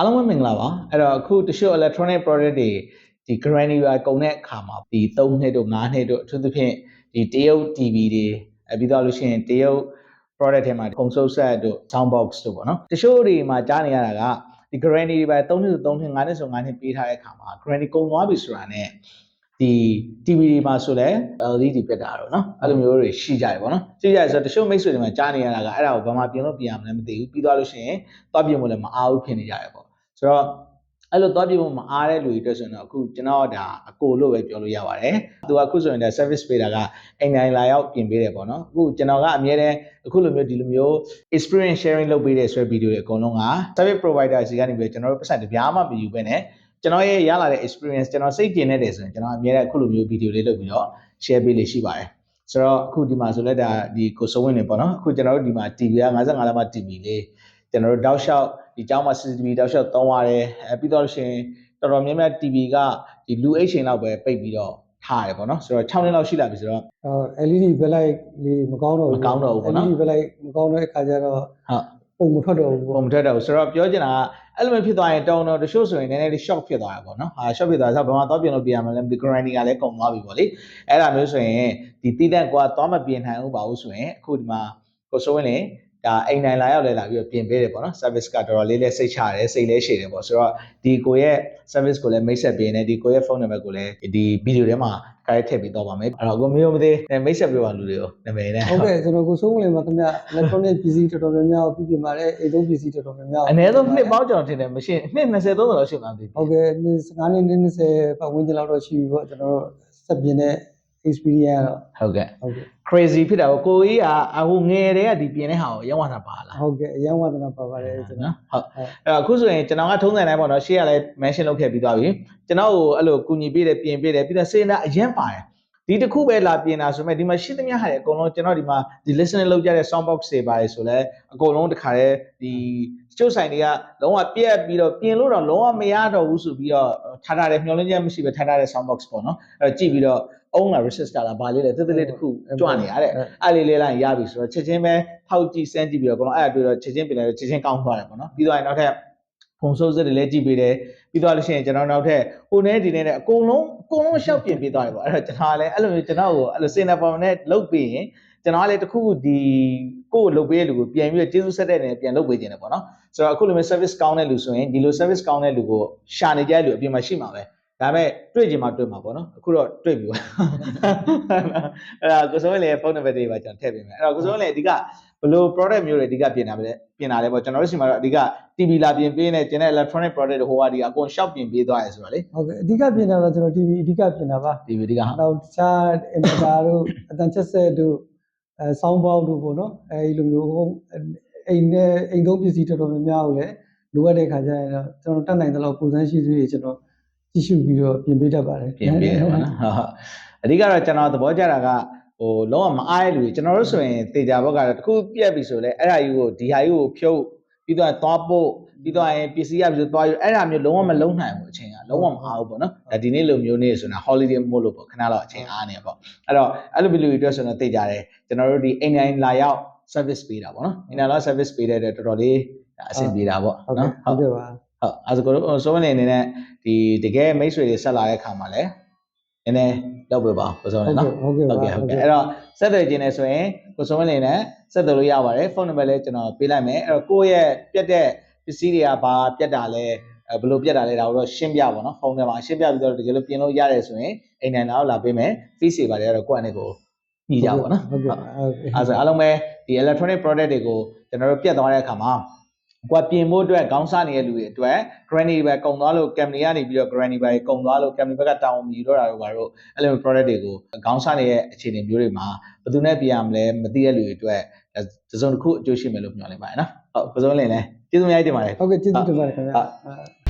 အားလုံးပဲမင်္ဂလာပါအဲ့တော့အခုတချို့ electronic product တွေဒီ granular ကုန်တဲ့အခါမှာဒီ3နှစ်တို့5နှစ်တို့အထူးသဖြင့်ဒီတရုတ် TV တွေအဲပြီးတော့လို့ရှိရင်တရုတ် product ထဲမှာ console set တို့ sound box တို့ပေါ့နော်တချို့တွေမှာကြားနေရတာကဒီ granny တွေပဲ3နှစ်ဆို3နှစ်5နှစ်ဆို5နှစ်ပေးထားတဲ့အခါမှာ granny ကုန်သွားပြီဆိုတာ ਨੇ ဒီ TV တွေမှာဆိုလဲ LED ပြတ်တာတော့เนาะအဲ့လိုမျိုးတွေရှိကြတယ်ပေါ့နော်ရှိကြတယ်ဆိုတော့တချို့မိတ်ဆွေတွေမှာကြားနေရတာကအဲ့ဒါကိုဘာမှပြင်လို့ပြင်ရမလဲမသိဘူးပြီးသွားလို့ရှိရင်သွားပြင်ဖို့လည်းမအားဘူးဖြစ်နေကြတယ်ပေါ့ ဆိုတော့အဲ့လိုသွားပြင်ဖို့မအားတဲ့လူတွေအတွက်ဆိုရင်တော့အခုကျွန်တော်ဒါအကိုလို့ပဲပြောလို့ရပါတယ်သူကအခုဆိုရင်ဒါ service ပေးတာကအိမ်တိုင်းလာရောက်ပြင်ပေးတယ်ပေါ့နော်အခုကျွန်တော်ကအများတဲ့အခုလိုမျိုးဒီလိုမျိုး experience sharing လုပ်ပေးတဲ့ဆွဲဗီဒီယိုတွေအကုန်လုံးက service provider စီကနေပြီးကျွန်တော်တို့ပတ်စံတပြားမှမယူဘဲနဲ့ကျွန်တော်ရဲ့ရလာတဲ့ experience ကျွန်တော်စိတ်ကျင်နေတယ်ဆိုရင်ကျွန်တော်အများတဲ့အခုလိုမျိုးဗီဒီယိုလေးလုပ်ပြီးတော့ share ပေးလေးရှိပါတယ်ဆိုတော့အခုဒီမှာဆိုလဲဒါဒီကိုစိုးဝင်းနေပေါ့နော်အခုကျွန်တော်တို့ဒီမှာ TV က55လက်မ TV လေးကျွန်တော်တို့တောက်လျှောက် ဒီကျောင်းမှာ CCTV တောက်လျှောက်သုံးရတယ်အဲပြီးတော့လို့ရှိရင်တော်တော်များများ TV ကဒီလူအိတ်ချိန်လောက်ပဲပိတ်ပြီးတော့ထားရတယ်ပေါ့နော်ဆိုတော့6နှစ်လောက်ရှိလာပြီဆိုတော့အော် LED ဘက်လိုက်လေးမကောင်းတော့ဘူးမကောင်းတော့ဘူးပေါ့နော် LED ဘက်လိုက်မကောင်းတဲ့အခါကျတော့ဟုတ်ပုံမထွက်တော့ဘူးပုံပေါ့မထွက်တော့ဘူးဆိုတော့ပြောချင်တာကအဲ့လိုမျိုးဖြစ်သွားရင်တောင်းတော့တချို့ဆိုရင်နည်းနည်းလေး shock ဖြစ်သွားတာပေါ့နော်ဟာ shock ဖြစ်သွားဆိုတော့ဘာမှသွားပြင်လို့ပြင်ရမလဲဒီ granny ကလည်းကုန်သွားပြီပေါ့လေအဲ့ဒါမျိုးဆိုရင်ဒီတိတက်ကွာသွားမပြင်နိုင်ဘူးပါဘူးဆိုရင်အခုဒီမှာကိုစိုးဝင်းလေ ဒါအိမ်နိုင်လာရောက်လဲလာပြီးတော့ပြင်ပေးတယ်ပေါ့နော် service ကတော်တော်လေးလေးစိတ်ချတယ်စိတ်လေးရှည်တယ်ပေါ့ဆိုတော့ဒီကိုရဲ့ service ကိုလည်းမိတ်ဆက်ပေးနေဒီကိုရဲ့ phone number ကိုလည်းဒီဗီဒီယိုထဲမှာခိုင်းထည့်ပေးတော့ပါမယ်အဲ့တော့ကိုမျိုးမသေးမိတ်ဆက်ပေးပါလူတွေကိုနာမည်နဲ့ဟုတ်ကဲ့ကျွန်တော်ကိုစိုးဝင်မှာခင်ဗျ electronic ပစ္စည်းတော်တော်များများကိုပြပြင်ပါတယ်အိမ်သုံးပစ္စည်းတော်တော်များများအနည်းဆုံးနှစ်ပေါင်းကျွန်တော်ထင်တယ်မရှိနှစ်20 30လောက်ရှိမှန်းသိတယ်ဟုတ်ကဲ့15နှစ်20ပတ်ဝန်းကျင်လောက်တော့ရှိပြီပေါ့ကျွန်တော်တို့စက်ပြင်တဲ့ experience ကတော့ဟုတ်ကဲ့ဟုတ်ကဲ့ crazy ဖြစ်တာကိုကိုကြီးကဟိုငယ်တွေကဒီပြင်တဲ့ဟာကိုရောင်းဝတာပါလားဟုတ်ကဲ့အရင်ဝါသနာပါပါတယ်ကျွန်တော်နော်ဟုတ်အဲ့တော့အခုဆိုရင်ကျွန်တော်ကထုံးစံတိုင်းပေါ့နော်ရှေ့ကလည်း mention လုပ်ခဲ့ပြီးသွားပြီကျွန်တော်ကိုအဲ့လိုကူညီပေးတယ်ပြင်ပေးတယ်ပြီးတော့စေနာအရင်ပါတယ် ဒီတစ်ခုပဲလာပြင်တာဆိုမဲ့ဒီမှာရှိသမျှဟာတွေအကုန်လုံးကျွန်တော်ဒီမှာဒီ listening လုပ်ကြတဲ့ sound box တွေပါတယ်ဆိုလဲအကုန်လုံးတခါတည်းဒီကျုပ်ဆိုင်တွေကလုံးဝပြက်ပြီးတော့ပြင်လို့တော့လုံးဝမရတော့ဘူးဆိုပြီးတော့ထားထားတယ်မျောလင်းချက်မရှိပဲထားထားတဲ့ sound box ပေါ့နော်အဲ့တော့ကြည့်ပြီးတော့အုံးလာ resistor လာဘာလေးလဲတက်တက်လေးတစ်ခုကြွနေရတဲ့အဲ့လေးလေးလိုက်ရပြီဆိုတော့ချက်ချင်းပဲဖောက်ကြည့်စမ်းကြည့်ပြီးတော့ကျွန်တော်အဲ့ဒါတွေ့တော့ချက်ချင်းပြင်လိုက်တော့ချက်ချင်းကောင်းသွားတယ်ပေါ့နော်ပြီးတော့ရင်နောက်ထပ် ဖုံဆိုးစစ်တွေလည်းကြည့်ပေးတယ်ပြီးတော့လို့ရှိရင်ကျွန်တော်နောက်ထပ်ဟိုနဲ့ဒီနဲ့အကုန်လုံးအကုန်လုံးရှောက်ပြင်ပေးသွားတယ်ပေါ့အဲ့တော့ကျွန်တော်ကလည်းအဲ့လိုမျိုးကျွန်တော်ကိုအဲ့လိုစင်နာပေါ်နဲ့လုတ်ပြီးရင်ကျွန်တော်ကလည်းတခုခုဒီကိုယ့်ကိုလုတ်ပေးတဲ့လူကိုပြန်ပြီးတော့ကျေးဇူးဆက်တဲ့နေပြန်လုတ်ပေးခြင်းတယ်ပေါ့နော်ဆိုတော့အခုလိုမျိုး service ကောင်းတဲ့လူဆိုရင်ဒီလို service ကောင်းတဲ့လူကိုရှာနေကြတဲ့လူအပြင်မှာရှိမှာပဲဒါပေမဲ့တွေ့ကြမှာတွေ့မှာပေါ့နော်အခုတော့တွေ့ပြီပါအဲ့ဒါကိုစိုးလည်းဖုန်းနံပါတ်တွေပါကျွန်တော်ထည့်ပေးမယ်အဲ့တော့ကိုစိုးလည်းအဓိက ဘယ်လို product မျိုးတွေအဓိကပြင်တာပဲလဲပြင်တာလဲပေါ့ကျွန်တော်တို့ရှိမှာတော့အဓိက TV လာပြင်ပေးနေကျန်တဲ့ electronic product တွေဟိုဟာဒီအကုန် shop ပြင်ပေးသွားရဲဆိုတော့လေဟုတ်ကဲ့အဓိကပြင်တာတော့ကျွန်တော် TV အဓိကပြင်တာပါ TV အဓိကဟာနောက်တခြား inverter တို့အတန်ချက်ဆက်တို့အဲ sound box တို့ပေါ့နော်အဲဒီလိုမျိုးဟိုအိမ်နဲ့အိမ်သုံးပစ္စည်းတော်တော်များများကိုလည်းလိုအပ်တဲ့ခါကျရင်တော့ကျွန်တော်တတ်နိုင်တဲ့လောက်ပုံစံရှိသေးတွေကျွန်တော်ကြည့်ရှုပြီးတော့ပြင်ပေးတတ်ပါတယ်ပြင်ပေးတယ်ပေါ့နော်ဟုတ်ဟုတ်အဓိကတော့ကျွန်တော်သဘောကျတာက ဟိုလုံးဝမအားတဲ့လူတွေကျွန်တော်တို့ဆိုရင်တေချာဘက်ကတော့တစ်ခုပြက်ပြီဆိုလဲအဲ့ဒါကြီးကိုဒီဟာကြီးကိုဖြုတ်ပြီးတော့သွားပို့ပြီးတော့ရင်ပစ္စည်းရပြီဆိုသွားယူအဲ့ဒါမျိုးလုံးဝမလုံးနိုင်ဘူးအချိန်ကလုံးဝမအားဘူးပေါ့နော်ဒါဒီနေ့လိုမျိုးနေ့ဆိုတာ holiday mode လို့ပေါ့ခဏတော့အချိန်အားနေပေါ့အဲ့တော့အဲ့လိုမျိုးလူတွေအတွက်ဆိုတော့တေချာတယ်ကျွန်တော်တို့ဒီအိမ်တိုင်းလာရောက် service ပေးတာပေါ့နော်အိမ်တိုင်းလာ service ပေးတဲ့အတွက်တော်တော်လေးဒါအဆင်ပြေတာပေါ့ဟုတ်နော်ကဲ့ဟုတ်ကဲ့ပါဟုတ်အဲဆိုကတော့စိုးဝင်နေအနေနဲ့ဒီတကယ်မိတ်ဆွေတွေဆက်လာတဲ့ခါမှာလည်း နည်းနည်းလောက်ပြပါဦးစိုးဝင်နော်ဟုတ်ကဲ့ဟုတ်ကဲ့ဟုတ်ကဲ့အဲ့တော့ဆက်သွယ်ခြင်းနဲ့ဆိုရင်ကိုစိုးဝင်နေနဲ့ဆက်သွယ်လို့ရပါတယ်ဖုန်းနံပါတ်လည်းကျွန်တော်ပေးလိုက်မယ်အဲ့တော့ကိုယ့်ရဲ့ပြတ်တဲ့ပစ္စည်းတွေကဘာပြတ်တာလဲအဲဘယ်လိုပြတ်တာလဲဒါကိုတော့ရှင်းပြပါတော့ဖုန်းထဲမှာရှင်းပြပြီးတော့တကယ်လို့ပြင်လို့ရတယ်ဆိုရင်အိမ်နိုင်လာတော့လာပေးမယ် fee တွေပါတယ်အဲ့တော့ကိုယ့်အနေကိုညှိကြပါနော်ဟုတ်ကဲ့ဟုတ်ကဲ့အဲဆိုအားလုံးပဲဒီ electronic product တွေကိုကျွန်တော်တို့ပြတ်သွားတဲ့အခါမှာ ကိုယ်ပြင်ဖို့အတွက်ခေါင်းစားနေတဲ့လူတွေအတွက် granny ပဲကုံသွားလို့ company ကနေပြီးတော့ granny ပဲကုံသွားလို့ company ဘက်ကတောင်းမြည်တော့တာတို့ဘာလို့အဲ့လို product တွေကိုခေါင်းစားနေတဲ့အခြေအနေမျိုးတွေမှာဘယ်သူနဲ့ပြင်ရမလဲမသိတဲ့လူတွေအတွက်တစ်စုံတစ်ခုအကျိုးရှိမယ်လို့ပြောနေပါတယ်နော်ဟုတ်ပစုံးလင်းလဲကျေးဇူးအများကြီးတင်ပါတယ်ဟုတ်ကဲ့ကျေးဇူးတင်ပါတယ်ခင်ဗျာဟုတ်